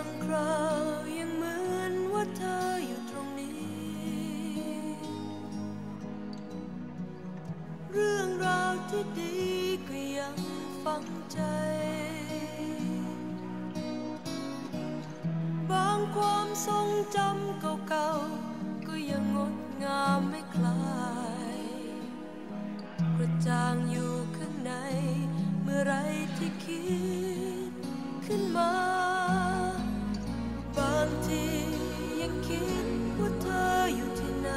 างคราวยังเหมือนว่าเธออยู่ตรงนี้ เรื่องราวที่ดีก็ยังฝังใจ บางความทรงจำเก่าๆก็ยัง ยังคิดว่าเธออยู่ที่ไหน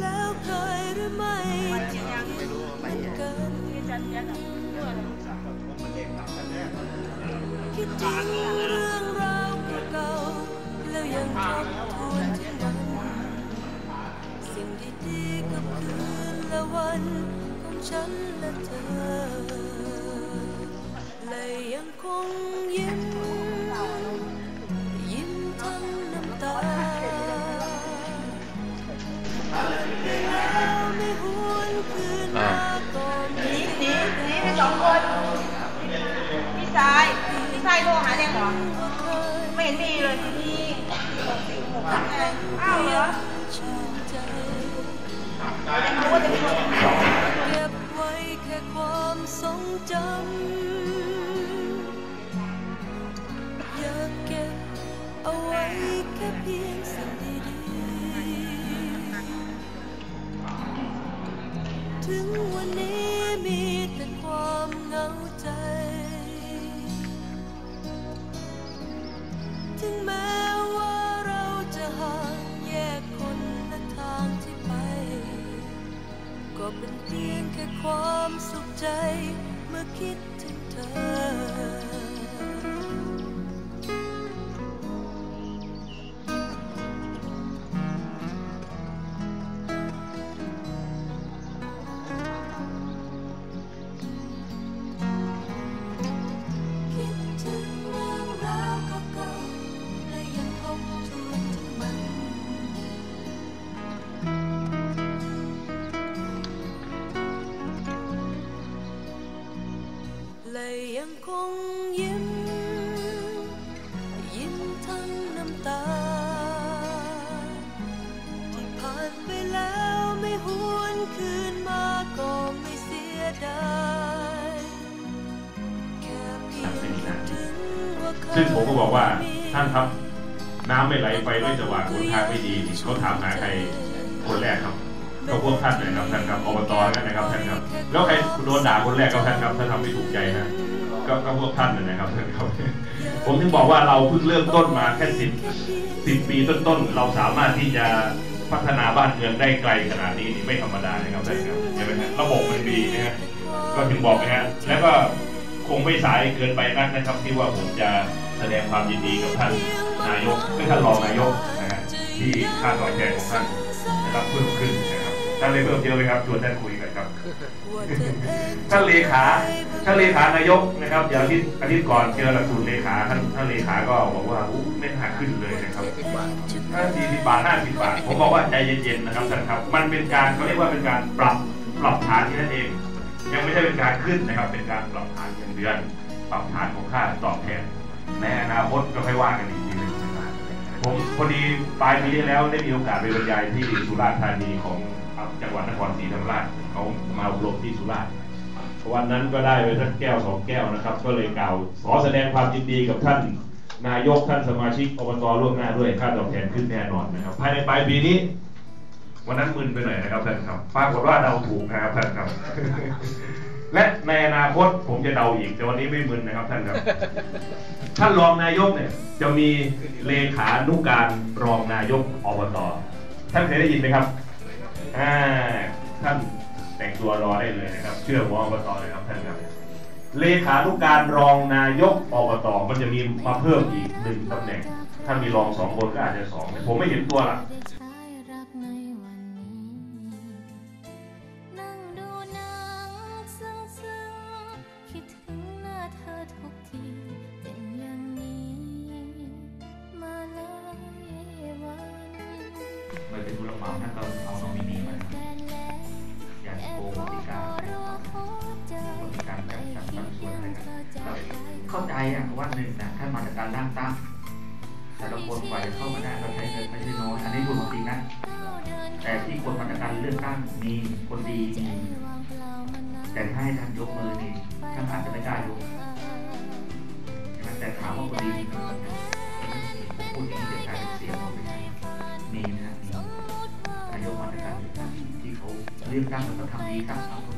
แล้วเคยหรือไม่ที่คิดเหมือนกัน คิดถึงเรื่องราวเก่าๆแล้วยังทบทวนถึงมันสิ่งดีๆกับคืนและวันของฉันและเธอเลยยังคงยิ้ม ไปแล้วไม่หวนคืนมาก่อนหนีหนีหนีไปสองคนพี่ชายพี่ชายโทรหายังเหรอว่าเคยไม่เห็นมีเลยที่นี่หกสี่หกไงอ้าวเหรอชื่นใจยังรู้ว่าจะมีคนเก็บไว้แค่ความทรงจำอยากเก็บเอาไว้แค่เพียงสิ่งดี ถึงวันนี้มีแต่ความเหงาใจ ถึงแม้ว่าเราจะห่างแยกคนละทางที่ไป ก็เป็นเพียงแค่ความสุขใจเมื่อคิด ซึ่งผมก็บอกว่าท่านครับน้ำไม่ไหลไปด้วยจังหวะหนทางไม่ดีเขาถามหาใครคนแรกครับก็พวกท่านนะครับท่านครับอบตนั่นนะครับท่านครับ แล้วใครโดนด่าคนแรกก็ท่านครับถ้าทำไม่ถูกใจนะก็ก็พวกท่านนั่นนะครับท่านครับ ผมถึงบอกว่าเราเพิ่งเริ่มต้นมาแค่สิบสิบปีต้นๆเราสามารถที่จะพัฒนาบ้านเมืองได้ไกลขนาดนี้นี่ไม่ธรรมดานะครับท่านครับใช่ไหมฮะระบบมันดีนะฮะก็ถึงบอกนะฮะแล้วก็ คงไม่สายเกินไปนักนะครับ ที่ว่าผมจะแสดงความยินดีกับท่านนายกและท่านรองนายกนะฮะที่ค่าตอบแทนของท่านนะครับเพิ่มขึ้นนะครับท่านเลยเพิ่มเยอะไหมครับชวนท่านคุยกันครับท่านเลขาท่านเลขานายกนะครับเดี๋ยวอาทิตย์อาทิตย์ก่อนเจอหลักสูตรเลขาท่านท่านเลขาก็บอกว่าอู้ไม่น่าขึ้นเลยนะครับถ้าสี่สิบบาทห้าสิบบาทผมบอกว่าใจเย็นๆนะครับท่านครับ มันเป็นการเขาเรียกว่าเป็นการปรับปรับฐานที่นั่นเอง ยังไม่ใช่เป็นการขึ้นนะครับ เป็นการปรับฐาน เดือนปรับฐานของค่าตอบแทนในอนาคตก็ค่อยว่ากันอีกทีหนึ่งนะครับผมพอดีปลายปีที่แล้วได้มีโอกาสไปบรรยายที่สุราษฎร์ธานีของจังหวัดนครศรีธรรมราชเขามาอบรมที่สุราษฎร์วันนั้นก็ได้ไปสักแก้วสองแก้วนะครับ ก็เลยกล่าวขอแสดงความยินดีกับท่านนายกท่านสมาชิกอบตล่วงหน้าด้วยค่าตอบแทนขึ้นแน่นอนนะครับ ภายในปลายปีนี้ วันนั้นมึนไปหน่อยนะครับท่านครับปรากฏว่าเดาถูกนะครับท่านครับ และในอนาคตผมจะเดาอีก แต่วันนี้ไม่มึนนะครับท่านครับ ท่านรองนายกเนี่ยจะมีเลขานุการรองนายกอบตท่านเคยได้ยินไหมครับอ่าท่านแต่งตัวรอได้เลยนะครับ เชื่อหัวอบตเลยครับท่านครับ เลขานุการรองนายกอบตมันจะมีมาเพิ่มอีกหนึ่งตำแหน่ง ถ้ามีรองสองคนก็อาจจะสองผมไม่เห็นตัวละ มันเป็นผู้รับเหมาท่านก็เอานอมินีมาอย่างโกงขอกติการการจัดสรรปันส่วนอะไรกันเราเข้าใจอะว่าหนึ่งนะท่านมาจากการร่างตั้งแต่ละคนกว่าจะเข้ามาได้เราใช้เงินไม่ใช่น้อยอันนี้พูจริงนะแต่ที่คนมาจากการเลือกตั้งมีคนดีมีแต่ถ้าให้ท่านยกมือนี่ท่านอาจจะไม่กล้ายกแต่ถามว่าคนดีมีไหม เขาเลือกตั้งแล้วก็ทำดีครับทำคน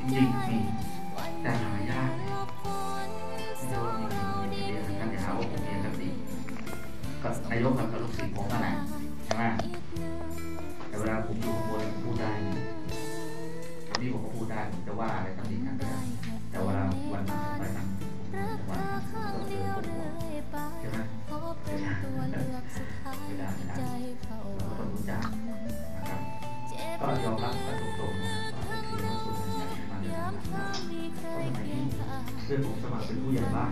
จริงๆมีแต่หายากไม่ใช่ว่ามีมีเดียวท่านอย่าหาว่าผมเรียนกันดีก็นายกกับลูกศิษย์ผมนั่นแหละใช่ไหมแต่เวลาผมอยู่ข้างบนผมพูดได้นะวันนี้ผมก็พูดได้ผมจะว่าอะไรก็ดีกันก็ได้แต่เวลาวันนั้นไปนั่งวันนั้นก็เดินผมหัวใช่ไหมไม่ได้ไม่ได้ไม่ได้เราก็ต้องรู้จักนะครับก็ยอมรับ สมัยนี้เพื่อนผมสมัครเป็นผู้ใหญ่บ้าน